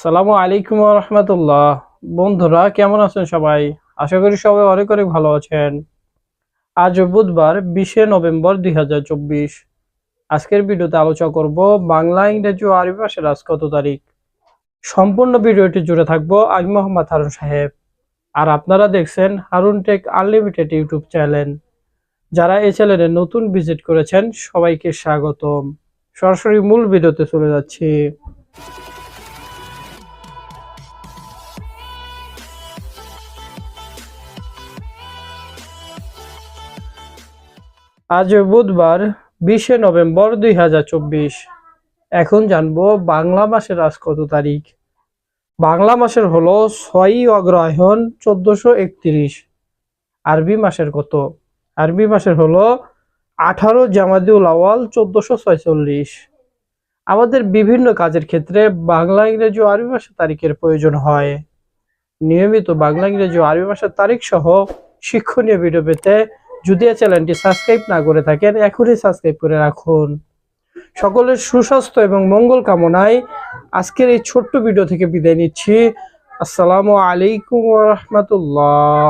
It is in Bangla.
সালামু আলাইকুম রহমতুল্লাহ। বন্ধুরা, কেমন আছেন সবাই? আশা করি সবাই অনেক অনেক ভালো আছেন। আজ বুধবার বিশে নভেম্বর দুই হাজার চব্বিশ। আজকের ভিডিওতে আলোচনা করব বাংলা, ইংরেজি ও আরবি ভাষার আজ কত তারিখ। সম্পূর্ণ ভিডিওটি জুড়ে থাকব আমি মোহাম্মদ হারুন সাহেব। আর আপনারা দেখছেন Harun tech unlimited YouTube channel. যারা এই চ্যানেলে নতুন ভিজিট করেছেন, সবাইকে স্বাগতম। সরাসরি মূল ভিডিওতে চলে যাচ্ছি। আজ বুধবার বিশে নভেম্বর দুই হাজার চব্বিশ। এখন জানব বাংলা মাসের আজ কত তারিখ। বাংলা মাসের হলো ছয়ই অগ্রহায়ণ চোদ্দশো একত্রিশ। আরবি মাসের কত? আরবি মাসের হলো আঠারো জামাদিউল আওয়াল চোদ্দশো ছয়চল্লিশ। আমাদের বিভিন্ন কাজের ক্ষেত্রে বাংলা, ইংরেজি ও আরবি ভাষার তারিখের প্রয়োজন হয়। নিয়মিত বাংলা, ইংরেজি ও আরবি ভাষার তারিখ সহ শিক্ষণীয় ভিডিও পেতে যদি এই চ্যানেলটি সাবস্ক্রাইব না করে থাকেন, এখনই সাবস্ক্রাইব করে রাখুন। সকলের সুস্বাস্থ্য এবং মঙ্গল কামনায় আজকের এই ছোট্ট ভিডিও থেকে বিদায় নিচ্ছি। আসসালামু আলাইকুম রহমতুল্লাহ।